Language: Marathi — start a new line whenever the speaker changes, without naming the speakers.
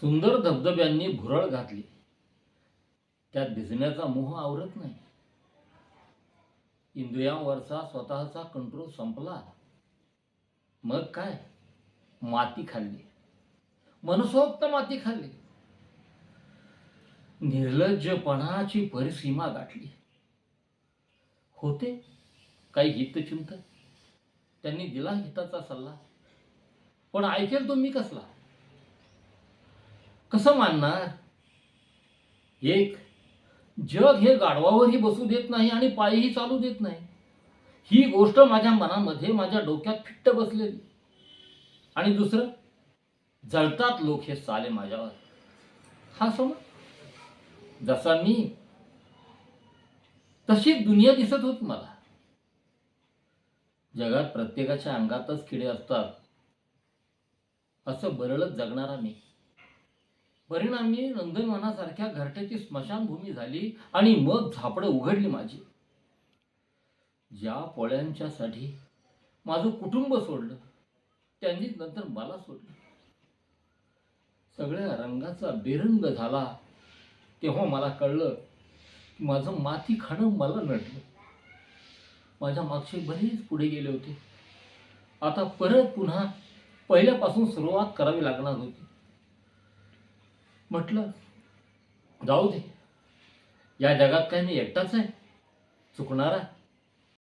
सुंदर धबधब्यांनी भुरळ घातली. त्यात भिजण्याचा मोह आवरत नाही. इंद्रियांवरचा स्वतःचा कंट्रोल संपला. मग काय? माती खाल्ली. मनसोक्त माती खाल्ली. निर्लज्जपणाची परिसीमा गाठली. होते काही हितचिंत त्यांनी दिला हिताचा सल्ला. पण ऐकेल तो मी कसला? कसं मानणार? एक जग हे गाढवावरही बसू देत नाही आणि पायीही चालू देत नाही. ही गोष्ट माझ्या मनामध्ये माझ्या डोक्यात फिट्ट बसलेली. आणि दुसरं जळतात लोक हे साले माझ्यावर. हा समज. जसा मी तशी दुनिया दिसत होत मला. जगात प्रत्येकाच्या अंगातच किडे असतात. असं बरळत जगणारा मी. परिणामी नंदनवनासारख्या घरट्याची स्मशानभूमी झाली आणि मग झापडं उघडली माझी. ज्या पोळ्यांच्यासाठी माझं कुटुंब सोडलं त्यांनी नंतर मला सोडलं. सगळ्या रंगाचा बेरंग झाला तेव्हा मला कळलं की माझं माती खाणं मला नटलं. माझ्या मागचे बरेच पुढे गेले होते. आता परत पुन्हा पहिल्यापासून सुरुवात करावी लागणार होती. म्हटलं जाऊ दे. या जगात काय मी एकटाच आहे. चुकणारा